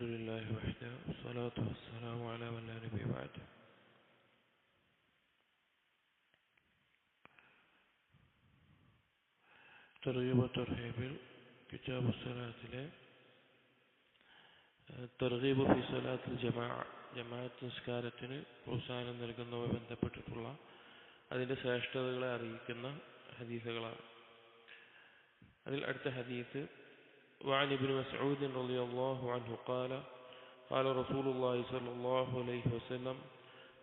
الحمد لله وحده والصلاة والسلام على من لا نبي بعده തർഗീബ് തർഹീബിൽ കിതാബ് സ്വലാത്തിലെ തർഗീബ് ഫി സ്വലാത്തിൽ ജമാ ജമാഅത്ത് നിസ്കാരത്തിന് പ്രോത്സാഹനം നൽകുന്നതുമായി ബന്ധപ്പെട്ടിട്ടുള്ള അതിൻ്റെ ശ്രേഷ്ഠതകളെ അറിയിക്കുന്ന ഹദീസുകളാണ് അതിൽ അടുത്ത ഹദീസ് وعن ابن مسعود رضي الله عنه قال قال رسول الله صلى الله عليه وسلم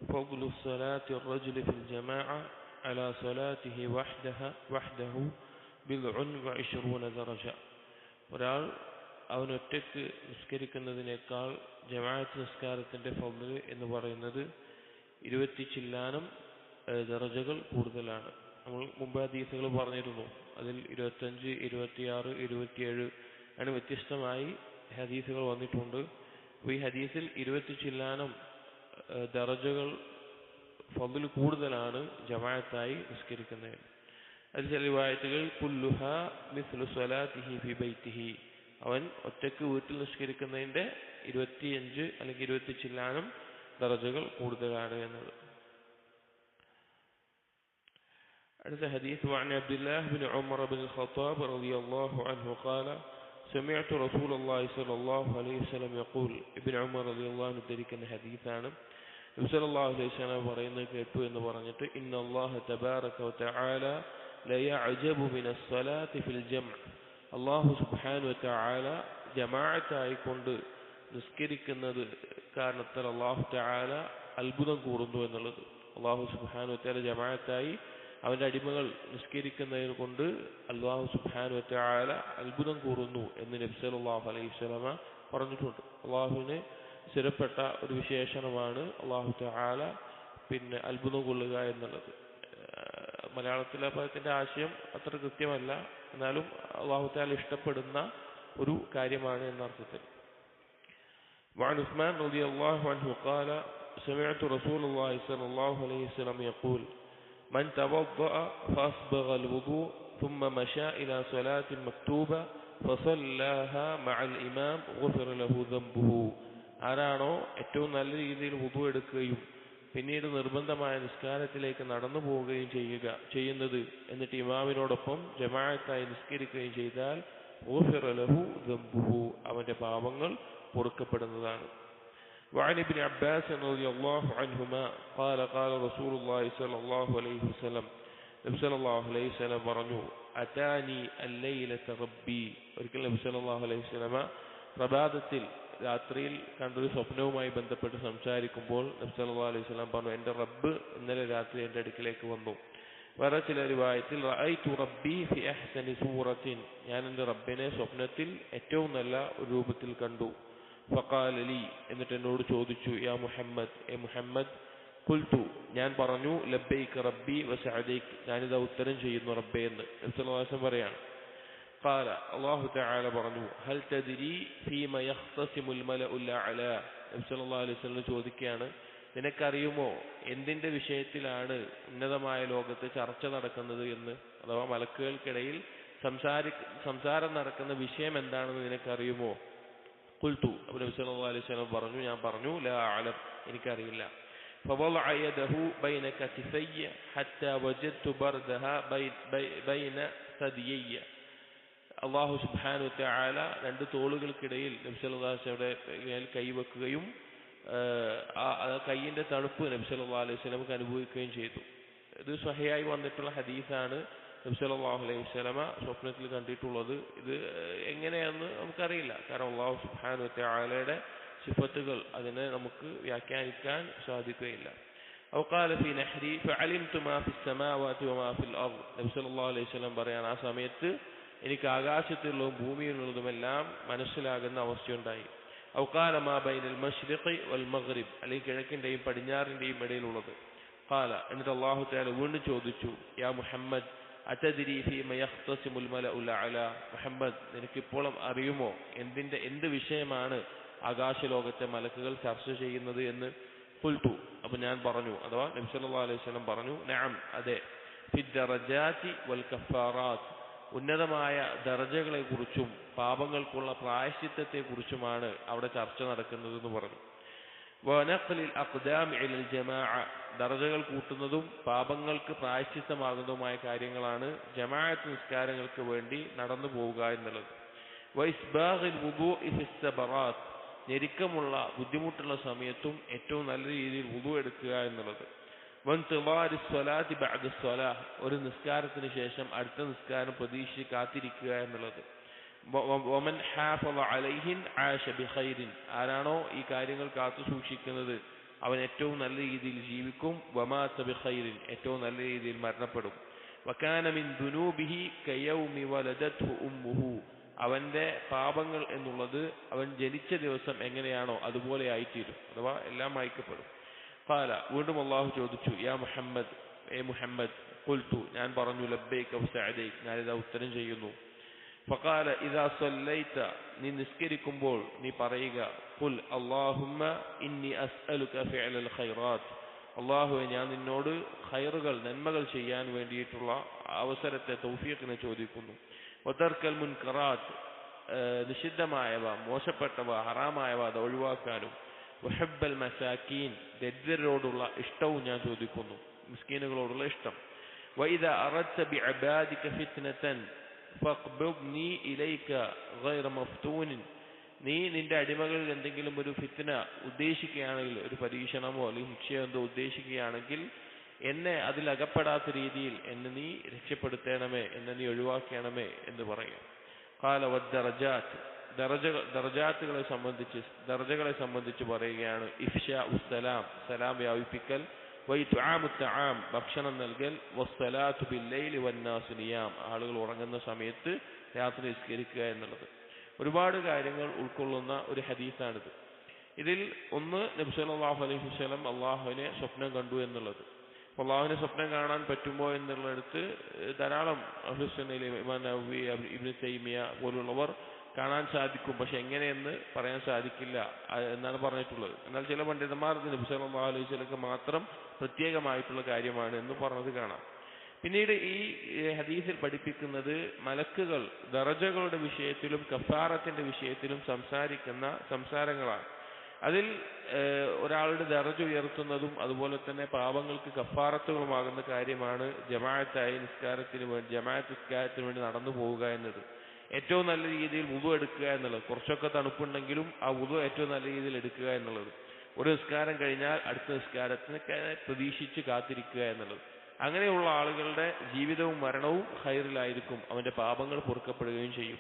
فضل الصلاة الرجل في الجماعة على صلاته وحدها وحده بالعن وعشرون درجة. ورال أو نتك نسكري كندين قال جماعة نسكارة فضل إن برينده إدوتي شلانم درجة كوردلان مبادئ ثقل برينده أدل إدوتنجي إدوتيارو إدوتيارو ആണ് വ്യത്യസ്തമായി ഹദീസുകൾ വന്നിട്ടുണ്ട്. അപ്പൊ ഈ ഹദീസിൽ ഇരുപത്തി ചില്ലാനം ദറജകൾ ഫതിൽ കൂടുതലാണ് ജമാഅത്തായി നിസ്കരിക്കുന്നത്. അത് ചില വായത്തുകൾ കുല്ലുഹ മിസ്ലു സ്വലാത്തിഹി ബൈത്തിഹി. അവൻ ഒറ്റയ്ക്ക് വീട്ടിൽ നിസ്കരിക്കുന്നതിന്റെ ഇരുപത്തിയഞ്ച് അല്ലെങ്കിൽ ഇരുപത്തി ചില്ലാനം ദറജകൾ കൂടുതലാണ് എന്നത്. അടുത്ത ഹദീസ് وعن Abdullah bin Umar bin Khattab റളിയല്ലാഹു അൻഹു ഖാല سمعت رسول الله صلى الله عليه وسلم يقول ابن عمر رضي الله عنه ധരിക്കുന്ന ഹദീസാണ് നബി സല്ലല്ലാഹു അലൈഹി വസല്ലം പറയുന്നത് കേട്ടു എന്ന് പറഞ്ഞിട്ട് ഇന്ന അല്ലാഹ തബാറക വതആല ലയഅജബു മിനസ് സ്വലാത്തി ഫിൽ ജംഅ അല്ലാഹു സുബ്ഹാനഹു വതആല ജമാഅത്തായിക്കൊണ്ട് നിസ്കരിക്കുന്നത് കാരണത്താൽ അല്ലാഹു തആല അത്ഭുതം കൂറുന്നു എന്നുള്ളത് അല്ലാഹു സുബ്ഹാനഹു വതആല ജമാഅത്തായി അവന്റെ അടിമകൾ നിസ്കരിക്കുന്നതിന് കൊണ്ട് അള്ളാഹു സുബ്ഹാനു വതആല അത്ഭുതം കൂറുന്നു എന്ന് നബി സല്ലല്ലാഹു അലൈഹി വസല്ലമ പറഞ്ഞിട്ടുണ്ട് അള്ളാഹുവിന് സ്ഥിരപ്പെട്ട ഒരു വിശേഷണമാണ് അള്ളാഹു തആല പിന്നെ അത്ഭുതം കൊള്ളുക എന്നുള്ളത് മലയാളത്തിലെ പദത്തിന്റെ ആശയം അത്ര കൃത്യമല്ല എന്നാലും അള്ളാഹു തആല ഇഷ്ടപ്പെടുന്ന ഒരു കാര്യമാണ് എന്ന അർത്ഥത്തിൽ وعن عثمان رضي الله عنه قال سمعت رسول الله صلى الله عليه وسلم يقول من توضأ فأصبغ الوضوء ثم مشى إلى صلاة مكتوبة فصلاها مع الإمام غفر له ذنبه ആരാണോ ഏറ്റവും നല്ല രീതിയിൽ വുതു എടുക്കുകയും പിന്നീട് നിർബന്ധമായ നിസ്കാരത്തിലേക്ക് നടന്നു പോവുകയും ചെയ്യുക ചെയ്യുന്നത് എന്നിട്ട് ഇമാമിനോടൊപ്പം ജമാഅത്തായി നിസ്കരിക്കുകയും ചെയ്താൽ ലഹു ദംബുഹു അവന്റെ പാപങ്ങൾ പൊറുക്കപ്പെടുന്നതാണ് وعن ابن عباس رضي الله عنهما قال قال رسول الله صلى الله عليه وسلم നബി സല്ലല്ലാഹു അലൈഹി വസല്ലം പറഞ്ഞു അതാനി അല്ലൈലത റബ്ബി ഒരിക്കൽ നബി സല്ലല്ലാഹു അലൈഹി വസല്ലമ പ്രഭാതത്തിൽ രാത്രിയിൽ കണ്ടൊരു സ്വപ്നവുമായി ബന്ധപ്പെട്ട് സംസാരിക്കുമ്പോൾ നബി സല്ലല്ലാഹു അലൈഹി വസല്ലം പറഞ്ഞു എൻ്റെ റബ്ബ് ഇന്നലെ രാത്രി എൻ്റെ അടുക്കിലേക്ക് വന്നു വേറെ ചില റിവായത്തിൽ റഅയ്തു റബ്ബി ഫി അഹ്സനി സൂറത്തിൻ ഞാൻ എൻ്റെ റബ്ബിനെ സ്വപ്നത്തിൽ ഏറ്റവും നല്ല ഒരു രൂപത്തിൽ കണ്ടു ഫഖാല ലി എന്നിട്ട് എന്നോട് ചോദിച്ചു യാ മുഹമ്മദ് എ മുഹമ്മദ് കുൽത്തു ഞാൻ പറഞ്ഞു ലബ്ബൈക്ക് റബ്ബി വസഅദൈക്ക് ഞാനിതാ ഉത്തരം ചെയ്യുന്നു റബ്ബേ എന്ന് നബിസ്വല്ലാസം പറയാണ് قال الله تعالى പറഞ്ഞു ഹൽ തദ്രി ഫീമ യഖ്തസിമുൽ മലഉൽ അഅല നബി സല്ലല്ലാഹു അലൈഹി വസല്ലം ചോദിക്കുകയാണ് നിനക്കറിയുമോ എന്തിന്റെ വിഷയത്തിലാണ് ഉന്നതമായ ലോകത്ത് ചർച്ച നടക്കുന്നത് എന്ന് അഥവാ മലക്കുകൾക്കിടയിൽ സംസാരി സംസാരം നടക്കുന്ന വിഷയം എന്താണെന്ന് നിനക്കറിയുമോ കുൽത്തു അബു നബി സല്ലല്ലാഹു അലൈഹി വസല്ലം പറഞ്ഞു ഞാൻ പറഞ്ഞു ലാ അലം എനിക്കറിയില്ല فوضع يده بين كتفي حتى وجدت بردها بين ثديي അള്ളാഹു സുബ്ഹാനു തആല രണ്ട് തോളുകൾക്കിടയിൽ നബി സല്ലല്ലാഹു അലൈഹി വസല്ലം കൈവെക്കുകയും ആ കൈയിന്റെ തണുപ്പ് നബി സല്ലല്ലാഹു അലൈഹി വസല്ലമക്ക് അനുഭവിക്കുകയും ചെയ്തു ഇത് സ്വഹയായി വന്നിട്ടുള്ള ഹദീസാണ് നബി സല്ലല്ലാഹു അലൈഹി വസല്ലമ സ്വപ്നത്തിൽ കണ്ടിട്ടുള്ളത് ഇത് എങ്ങനെയാന്ന് നമുക്കറിയില്ല കാരണം അള്ളാഹു സുബ്ഹാനു തആലയുടെ സിഫത്തുകൾ അതിനെ നമുക്ക് വ്യാഖ്യാനിക്കാൻ സാധിക്കുകയില്ല أو قال في نحري فعلمت ما في السماوات وما في الأرض നബി സല്ലല്ലാഹു അലൈഹി വസല്ലം പറയാൻ ആ സമയത്ത് എനിക്ക് ആകാശത്തിലുള്ളതും ഭൂമിയിലുള്ളതുമെല്ലാം മനസ്സിലാകുന്ന അവസ്ഥയുണ്ടായി أو قال ما بين المشرق والمغرب അല്ലെങ്കിൽ കിഴക്കിന്റെയും പടിഞ്ഞാറിന്റെയും ഇടയിലുള്ളത് قال എന്നിട്ട് അല്ലാഹു തആല വീണ്ടും ചോദിച്ചു യാ മുഹമ്മദ് മുഹമ്മദ് നിനക്കിപ്പോഴും അറിയുമോ എന്തിന്റെ എന്ത് വിഷയമാണ് ആകാശലോകത്തെ മലക്കുകൾ ചർച്ച ചെയ്യുന്നത് എന്ന്? കുൽത്തു അപ്പൊ ഞാൻ പറഞ്ഞു അഥവാ നബി സല്ലല്ലാഹു അലൈഹി സ്വലം പറഞ്ഞു നഅം അതെ ദർജകളെ വൽ ഉന്നതമായ ദർജകളെക്കുറിച്ചും പാപങ്ങൾക്കുള്ള പ്രായശ്ചിത്തത്തെക്കുറിച്ചുമാണ് അവിടെ ചർച്ച നടക്കുന്നത് എന്ന് പറഞ്ഞു. വനഖലിൽ അഖ്ദാം ഇലൽ ജമാഅ. ദർജകൾ കൂട്ടുന്നതും പാപങ്ങൾക്ക് പ്രായശ്ചിത്തമാകുന്നതുമായ കാര്യങ്ങളാണ് ജമാഅത്ത് നിസ്കാരങ്ങൾക്ക് വേണ്ടി നടന്നു പോവുക എന്നുള്ളത്. വൈസ്ബാഖിൽ വുദൂഇ ഫിസ്സബറാത്ത് ഞെരുക്കമുള്ള ബുദ്ധിമുട്ടുള്ള സമയത്തും ഏറ്റവും നല്ല രീതിയിൽ വുദു എടുക്കുക എന്നുള്ളത്. വൻതിവാരി സ്വലാതി ബഅദ സ്വലാഹ് ഒരു നിസ്കാരത്തിന് ശേഷം അടുത്ത നിസ്കാരം പ്രതീക്ഷിച്ച് കാത്തിരിക്കുക എന്നുള്ളത്. വമൻ ഹാഫള അലൈഹിൻ ആരാണോ ഈ കാര്യങ്ങൾ കാത്തു സൂക്ഷിക്കുന്നത് അവൻ ഏറ്റവും നല്ല രീതിയിൽ ജീവിക്കും. വമാത്ത ഏറ്റവും നല്ല രീതിയിൽ മരണപ്പെടും. വക്കാനമിൻ ദുനൂബിഹി കയൗമി വലദത്ഹു ഉമ്മുഹു. അവന്റെ പാപങ്ങൾ എന്നുള്ളത് അവൻ ജനിച്ച ദിവസം എങ്ങനെയാണോ അതുപോലെ ആയിത്തീരും അഥവാ എല്ലാം അയക്കപ്പെടും പാല വീണ്ടും അള്ളാഹു ചോദിച്ചു യാ മുഹമ്മദ് എ മുഹമ്മദ് കൊൽത്തു ഞാൻ പറഞ്ഞു ലബ്ബൈക വസഅദൈക് ഞാനിതാ ഉത്തരം ചെയ്യുന്നു. ഫഖാല ഇദാ സല്ലൈത നീ നിസ്കരിക്കുമ്പോൾ നീ പറയുക ഖുൽ അല്ലാഹുമ്മ ഇന്നി അസ്അലുക ഫിഅലൽ ഖൈറാത്ത് അള്ളാഹുവെ ഞാൻ നിന്നോട് ഖൈറുകൾ നന്മകൾ ചെയ്യാൻ വേണ്ടിയിട്ടുള്ള അവസരത്തെ തൗഫീഖിനെ ചോദിക്കുന്നു വതർക്കൽ മുൻകറാത്ത് നിഷിദ്ധമായവ മോശപ്പെട്ടവ ഹറാമായവ അത് ഒഴിവാക്കാനും വഹബ്ബൽ മസാക്കീൻ ദരിദ്രരോടുള്ള ഇഷ്ടവും ഞാൻ ചോദിക്കുന്നു മിസ്കീനുകളോടുള്ള ഇഷ്ടം വൈദ അറച്ച ബി അബാദിക ഫിത്നതൻ ഫഖ്ബിദ്നി ഇലൈക ഗൈറ മഫ്തൂനിൻ. നീ നിന്റെ അടിമകളിൽ എന്തെങ്കിലും ഒരു ഫിത്ന ഉദ്ദേശിക്കുകയാണെങ്കിൽ ഒരു പരീക്ഷണമോ അല്ലെങ്കിൽ ശിക്ഷയോ എന്തോ ഉദ്ദേശിക്കുകയാണെങ്കിൽ എന്നെ അതിൽ അകപ്പെടാത്ത രീതിയിൽ എന്നെ നീ രക്ഷപ്പെടുത്തണമേ എന്നെ നീ ഒഴിവാക്കണമേ എന്ന് പറയും. കാല വദ്ദറജാത്ത് ദർജകൾ ദർജാത്തുകളെ സംബന്ധിച്ച് ദർജകളെ സംബന്ധിച്ച് പറയുകയാണ്. ഇഫ്ഷ ഉസ്സലാം സലാം വ്യാപിപ്പിക്കൽ. വൈത്ആമുത്തആം ഭക്ഷണം നൽകൽ വസ്സലാത്തു ബില്ലൈലി വന്നാസുനിയാം ആളുകൾ ഉറങ്ങുന്ന സമയത്ത് രാത്രി നിസ്കരിക്കുക എന്നുള്ളത്. ഒരുപാട് കാര്യങ്ങൾ ഉൾക്കൊള്ളുന്ന ഒരു ഹദീസാണിത്. ഇതിൽ ഒന്ന് നബി അള്ളാഹു അലൈഹി വസ്ലം അള്ളാഹുവിനെ സ്വപ്നം കണ്ടു എന്നുള്ളത്. അള്ളാഹുവിനെ സ്വപ്നം കാണാൻ പറ്റുമോ എന്നുള്ളിടത്ത് ധാരാളം അഹ്ലുസുന്നയിലെ ഇമാൻ അബ്ദു- ഇബ്നു തൈമിയ പോലുള്ളവർ കാണാൻ സാധിക്കും. പക്ഷെ എങ്ങനെയെന്ന് പറയാൻ സാധിക്കില്ല എന്നാണ് പറഞ്ഞിട്ടുള്ളത്. എന്നാൽ ചില പണ്ഡിതന്മാർ നബി സല്ലല്ലാഹു അലൈഹി വസ്ലൊക്കെ മാത്രം പ്രത്യേകമായിട്ടുള്ള കാര്യമാണ് എന്ന് പറഞ്ഞത് കാണാം. പിന്നീട് ഈ ഹദീസിൽ പഠിപ്പിക്കുന്നത് മലക്കുകൾ ദറജകളുടെ വിഷയത്തിലും കഫാറത്തിന്റെ വിഷയത്തിലും സംസാരിക്കുന്ന സംസാരങ്ങളാണ്. അതിൽ ഒരാളുടെ ദറജ ഉയർത്തുന്നതും അതുപോലെ തന്നെ പാപങ്ങൾക്ക് കഫാറത്തുകളുമാകുന്ന കാര്യമാണ് ജമാഅത്തായി നിസ്കാരത്തിന് വേണ്ടി ജമാഅത്ത് നിസ്കാരത്തിന് വേണ്ടി നടന്നു പോവുക എന്നത്. ഏറ്റവും നല്ല രീതിയിൽ ഉതു എടുക്കുക എന്നുള്ളത്. കുറച്ചൊക്കെ തണുപ്പുണ്ടെങ്കിലും ആ ഉതു ഏറ്റവും നല്ല രീതിയിൽ എടുക്കുക എന്നുള്ളത്. ഒരു നിസ്കാരം കഴിഞ്ഞാൽ അടുത്ത നിസ്കാരത്തിന് ക- പ്രതീക്ഷിച്ച് കാത്തിരിക്കുക എന്നുള്ളത് അങ്ങനെയുള്ള ആളുകളുടെ ജീവിതവും മരണവും ഹൈറിലായിരിക്കും അവന്റെ പാപങ്ങൾ പൊറുക്കപ്പെടുകയും ചെയ്യും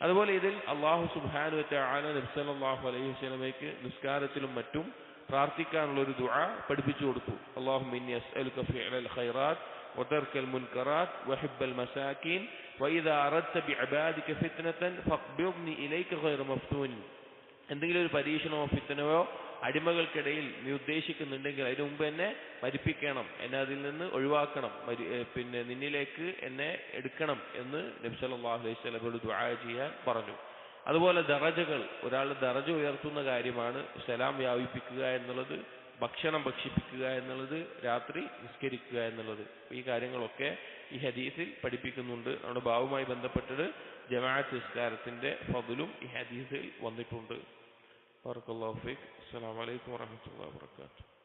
അതുപോലെ ഇതിൽ അള്ളാഹു സുബാനു ആല നബ്സലാഹു അലൈഹി വസല്ലമയ്ക്ക് നിസ്കാരത്തിലും മറ്റും പ്രാർത്ഥിക്കാനുള്ള ഒരു ദുആ പഠിപ്പിച്ചു കൊടുത്തു അള്ളാഹു മിന്നി അസ്അലുക ഫിഅലൽ ഖൈറാത്ത് وترك المنكرات وحب المساكين وإذا أردت بعبادك فتنة فاقبضني إليك غير مفتون എന്തെങ്കിലും ഒരു പരീക്ഷണമോ ഫിത്തനയോ അടിമകൾക്കിടയിൽ നീ ഉദ്ദേശിക്കുന്നുണ്ടെങ്കിൽ അതിനു മുമ്പ് എന്നെ മരിപ്പിക്കണം. എന്നെ അതിൽ നിന്ന് ഒഴിവാക്കണം. പിന്നെ നിന്നിലേക്ക് എന്നെ എടുക്കണം എന്ന് നബി സല്ലല്ലാഹു അലൈഹി ചെയ്യാൻ പറഞ്ഞു. അതുപോലെ ദറജകൾ ഒരാളുടെ ദറജ ഉയർത്തുന്ന കാര്യമാണ് സലാം വ്യാപിപ്പിക്കുക എന്നുള്ളത് ഭക്ഷണം ഭക്ഷിപ്പിക്കുക എന്നുള്ളത് രാത്രി നിസ്കരിക്കുക എന്നുള്ളത്. ഈ കാര്യങ്ങളൊക്കെ ഈ ഹദീസിൽ പഠിപ്പിക്കുന്നുണ്ട്. നമ്മുടെ ഭാവുമായി ബന്ധപ്പെട്ടിട്ട് ജമാഅത്ത് നിസ്കാരത്തിന്റെ ഫതിലും ഈ ഹദീസിൽ വന്നിട്ടുണ്ട്. ബറക്കല്ലാഹു ഫീക് അസ്സലാമു അലൈക്കും വറഹ്മത്തുള്ളാഹി വബറകാതുഹു.